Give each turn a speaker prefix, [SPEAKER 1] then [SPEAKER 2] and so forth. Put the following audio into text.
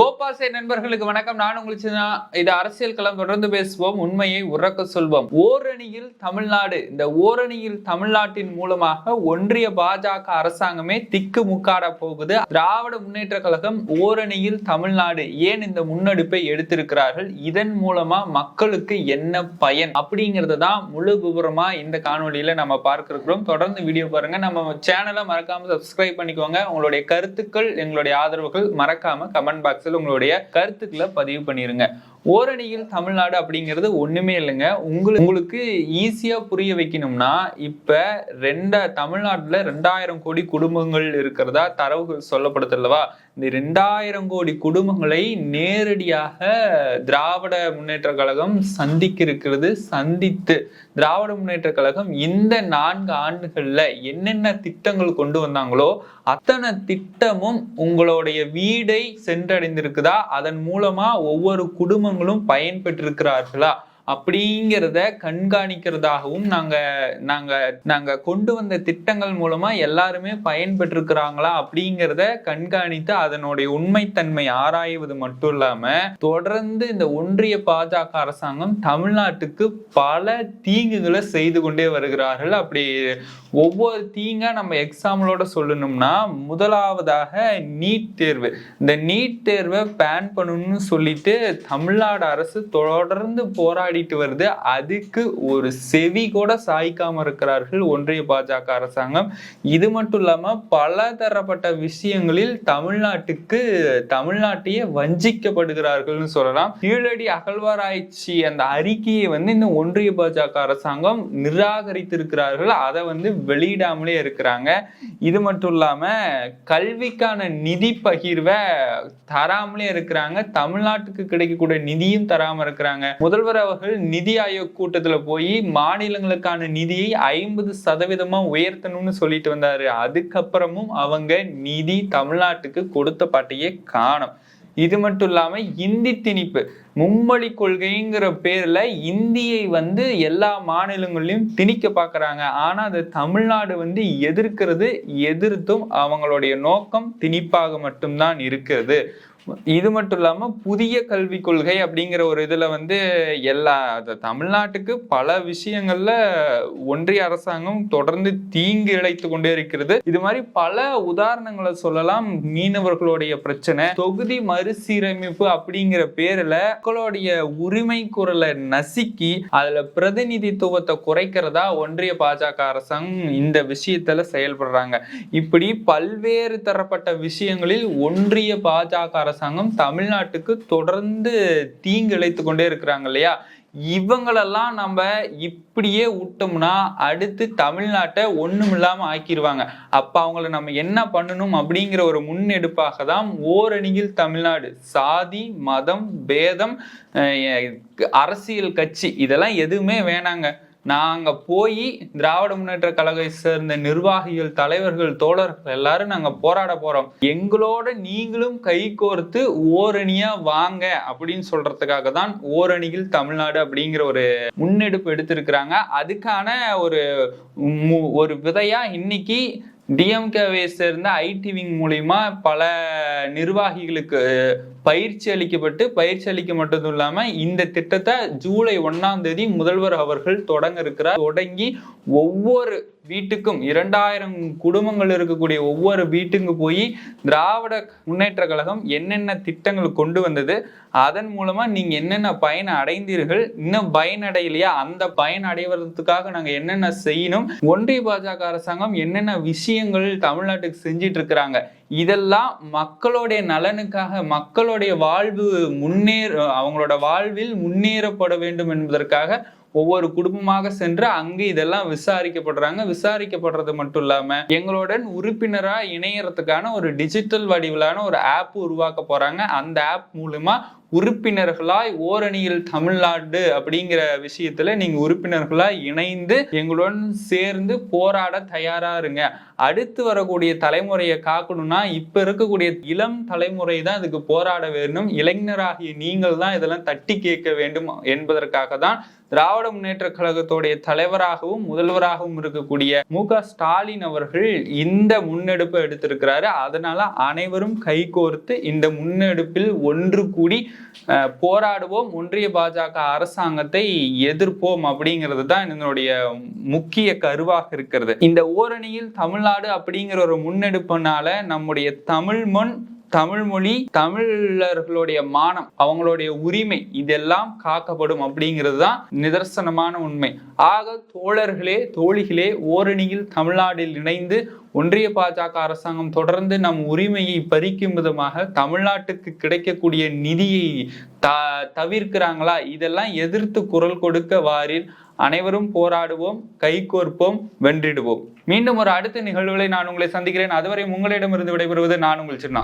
[SPEAKER 1] கோ கோபாசை நண்பர்களுக்கு வணக்கம். நான் உங்களுக்கு இது அரசியல் களம். தொடர்ந்து பேசுவோம். உண்மையை உறக்க சொல்வோம். ஓரணியில் தமிழ்நாடு. இந்த ஓரணியில் தமிழ்நாட்டின் மூலமாக ஒன்றிய பாஜக அரசாங்கமே திக்கு முக்காட போகுது. திராவிட முன்னேற்ற கழகம் ஓரணியில் தமிழ்நாடு. ஏன் இந்த முன்னெடுப்பை எடுத்திருக்கிறார்கள்? இதன் மூலமா மக்களுக்கு என்ன பயன்? அப்படிங்கறத தான் முழு விவரமா இந்த காணொலியில நம்ம பார்க்க இருக்கிறோம் தொடர்ந்து வீடியோ பாருங்க. நம்ம சேனலை மறக்காம சப்ஸ்கிரைப் பண்ணிக்கோங்க. உங்களுடைய கருத்துக்கள் எங்களுடைய ஆதரவுகள் மறக்காம கமெண்ட் பாக்ஸில் உங்களுக்கு உங்களுடைய கருத்துக்களை பதிவு பண்ணிருங்க. ஓரணியில் தமிழ்நாடு அப்படிங்கிறது ஒண்ணுமே இல்லைங்க. உங்களுக்கு உங்களுக்கு ஈஸியா புரிய வைக்கணும்னா இப்ப ரெண்ட தமிழ்நாட்டுல ரெண்டாயிரம் கோடி குடும்பங்கள் இருக்கிறதா தரவுகள் சொல்லப்படுதல்லவா இந்த ரெண்டாயிரம் கோடி குடும்பங்களை நேரடியாக திராவிட முன்னேற்ற கழகம் சந்திக்க இருக்கிறது சந்தித்து. திராவிட முன்னேற்ற கழகம் இந்த நான்கு ஆண்டுகள்ல என்னென்ன திட்டங்கள் கொண்டு வந்தாங்களோ அத்தனை திட்டமும் உங்களுடைய வீடை சென்றடைந்திருக்குதா? அதன் மூலமா ஒவ்வொரு குடும்பங்களும் பயன்பெற்றிருக்கிறார்களா? அப்படிங்கிறத கண்காணிக்கிறதாகவும் நாங்க நாங்க நாங்க கொண்டு வந்த திட்டங்கள் மூலமா எல்லாருமே பயன்பெற்றிருக்கிறாங்களா அப்படிங்கிறத கண்காணித்து அதனுடைய உண்மைத்தன்மை ஆராய்வது மட்டும் இல்லாம தொடர்ந்து இந்த ஒன்றிய பாஜக அரசாங்கம் தமிழ்நாட்டுக்கு பல தீங்குகளை செய்து கொண்டே வருகிறார்கள். அப்படி ஒவ்வொரு தீங்கா நம்ம எக்ஸாம்பிளோட சொல்லணும்னா முதலாவதாக நீட் தேர்வு. இந்த நீட் தேர்வை பேன் பண்ணணும்னு சொல்லிட்டு தமிழ்நாடு அரசு தொடர்ந்து போராடி போராடிட்டு வருது. அதுக்கு ஒரு செவி கூட சாய்க்காம இருக்கிறார்கள் ஒன்றிய பாஜக அரசாங்கம். இது மட்டும் இல்லாம பல தரப்பட்ட விஷயங்களில் தமிழ்நாட்டுக்கு தமிழ்நாட்டையே வஞ்சிக்கப்படுகிறார்கள்னு சொல்லலாம். கீழடி அகழ்வாராய்ச்சி அந்த அறிக்கையை வந்து இந்த ஒன்றிய பாஜக அரசாங்கம் நிராகரித்திருக்கிறார்கள். அதை வந்து வெளியிடாமலே இருக்கிறாங்க. இது மட்டும் இல்லாம கல்விக்கான நிதி பகிர்வை தராமலே இருக்கிறாங்க. தமிழ்நாட்டுக்கு கிடைக்கக்கூடிய நிதியும் தராம இருக்கிறாங்க. முதல்வர் அவர்கள் நிதி ஆயோக் கூட்டத்துல போய் மாநிலங்களுக்கான நிதியை ஐம்பது சதவீதமா உயர்த்தணும்னு சொல்லிட்டு வந்தாரு. அதுக்கப்புறமும் அவங்க நிதி தமிழ்நாட்டுக்கு கொடுத்த பாட்டையே காணும். இது மட்டும் இல்லாமல் இந்தி திணிப்பு மும்மொழி கொள்கைங்கிற பேர்ல இந்தியை வந்து எல்லா மாநிலங்களிலும் திணிக்க பார்க்குறாங்க ஆனா அது தமிழ்நாடு வந்து எதிர்க்கிறது எதிர்த்தும் அவங்களுடைய நோக்கம் திணிப்பாக மட்டும்தான் இருக்கிறது. இது மட்டும் இல்லாம புதிய கல்விக் கொள்கை அப்படிங்கிற ஒரு இதுல வந்து எல்லா தமிழ்நாட்டுக்கு பல விஷயங்கள்ல ஒன்றிய அரசாங்கம் தொடர்ந்து தீங்கு இழைத்து கொண்டே இருக்கிறது. இது மாதிரி பல உதாரணங்களை சொல்லலாம். மீனவர்களுடைய பிரச்சனை தொகுதி மறுசீரமைப்பு அப்படிங்கிற பேர்ல மக்களுடைய உரிமை குரலை நசுக்கி அதுல பிரதிநிதித்துவத்தை குறைக்கிறதா ஒன்றிய பாஜக அரசாங்கம் இந்த விஷயத்துல செயல்படுறாங்க. இப்படி பல்வேறு தரப்பட்ட விஷயங்களில் ஒன்றிய பாஜக அரசாங்கம் தமிழ்நாட்டுக்கு தொடர்ந்து தீங்கு இழைத்து கொண்டே இருக்கிறாங்க இல்லையா? இவங்களெல்லாம் நம்ம இப்படியே விட்டோம்னா அடுத்து தமிழ்நாட்டை ஒண்ணும் இல்லாம ஆக்கிடுவாங்க அப்ப அவங்கள நம்ம என்ன பண்ணணும் அப்படிங்கிற ஒரு முன்னெடுப்பாக தான் ஓரணியில் தமிழ்நாடு. சாதி மதம் பேதம் அரசியல் கட்சி இதெல்லாம் எதுவுமே வேணாங்க. நாங்கள் போய் திராவிட முன்னேற்ற கழகத்தை சேர்ந்த நிர்வாகிகள் தலைவர்கள் தோழர்கள் எல்லாரும் நாங்கள் போராட போறோம். எங்களோட நீங்களும் கை கோர்த்து ஓரணியா வாங்க அப்படின்னு சொல்றதுக்காக தான் ஓரணியில் தமிழ்நாடு அப்படிங்கிற ஒரு முன்னெடுப்பு எடுத்திருக்கிறாங்க. அதுக்கான ஒரு மு- ஒரு விதையா இன்னைக்கு டிஎம்கேவை சேர்ந்த ஐடி விங் மூலியமா பல நிர்வாகிகளுக்கு பயிற்சி அளிக்கப்பட்டு பயிற்சி அளிக்க மட்டும் இல்லாம இந்த திட்டத்தை ஜூலை ஒண்ணாம் தேதி முதல்வர் அவர்கள் தொடங்க இருக்கிறார். தொடங்கி ஒவ்வொரு வீட்டுக்கும் இரண்டாயிரம் குடும்பங்கள் இருக்கக்கூடிய ஒவ்வொரு வீட்டுக்கு போய் திராவிட முன்னேற்ற கழகம் என்னென்ன திட்டங்கள் கொண்டு வந்தது அதன் மூலமா நீங்க என்னென்ன பயன் அடைந்தீர்கள் இன்னும் பயனடையலையா அந்த பயன் அடைவதற்காக நாங்க என்னென்ன செய்யணும் ஒன்றிய பாஜக அரசாங்கம் என்னென்ன விஷயங்கள் தமிழ்நாட்டுக்கு செஞ்சிட்டு இருக்கிறாங்க இதெல்லாம் மக்களுடைய நலனுக்காக மக்களுடைய வாழ்வு முன்னேற அவங்களோட வாழ்வில் முன்னேறப்பட வேண்டும் என்பதற்காக ஒவ்வொரு குடும்பமாக சென்று அங்கு இதெல்லாம் விசாரிக்கப்படுறாங்க. விசாரிக்கப்படுறது மட்டும் இல்லாம எங்களுடன் உறுப்பினரா இணையறதுக்கான ஒரு டிஜிட்டல் வடிவிலான ஒரு ஆப் உருவாக்க போறாங்க. அந்த ஆப் மூலமா உறுப்பினர்களாய் ஓரணியில் தமிழ்நாடு அப்படிங்கிற விஷயத்துல நீங்க உறுப்பினர்களாய் இணைந்து எங்களுடன் சேர்ந்து போராட தயாரா இருங்க. அடுத்து வரக்கூடிய தலைமுறையை காக்கணும்னா இப்ப இருக்கக்கூடிய இளம் தலைமுறை தான் இதுக்கு போராட வேணும் இளைஞராகிய நீங்கள் தான் இதெல்லாம் தட்டி கேட்க வேண்டும் என்பதற்காக தான் திராவிட முன்னேற்ற கழகத்துடைய தலைவராகவும் முதல்வராகவும் இருக்கக்கூடிய மு ஸ்டாலின் அவர்கள் இந்த முன்னெடுப்பை எடுத்திருக்கிறாரு. அதனால அனைவரும் கைகோர்த்து இந்த முன்னெடுப்பில் ஒன்று கூடி போராடுவோம் ஒன்றிய பாஜக அரசாங்கத்தை எதிர்ப்போம் அப்படிங்கிறது தான் இதனுடைய முக்கிய கருவாக இருக்கிறது. இந்த ஓரணியில் தமிழ்நாடு அப்படிங்கிற ஒரு முன்னெடுப்புனால நம்முடைய தமிழ் மண் தமிழ் மொழி தமிழர்களுடைய மானம் அவங்களுடைய உரிமை இதெல்லாம் காக்கப்படும் அப்படிங்கிறது தான் நிதர்சனமான உண்மை. ஆக தோழர்களே தோழிகளே ஓரணியில் தமிழ்நாட்டில் இணைந்து ஒன்றிய பாஜக அரசாங்கம் தொடர்ந்து நம் உரிமையை பறிக்கும் விதமாக தமிழ்நாட்டுக்கு கிடைக்கக்கூடிய நிதியை த தவிர்க்கிறாங்களா? இதெல்லாம் எதிர்த்து குரல் கொடுக்க வாரில் அனைவரும் போராடுவோம் கைகோர்ப்போம் வென்றிடுவோம். மீண்டும் ஒரு அடுத்த நிகழ்வுகளை நான் உங்களை சந்திக்கிறேன். அதுவரை உங்களிடமிருந்து விடைபெறுவது நான் உங்கள் சின்னா.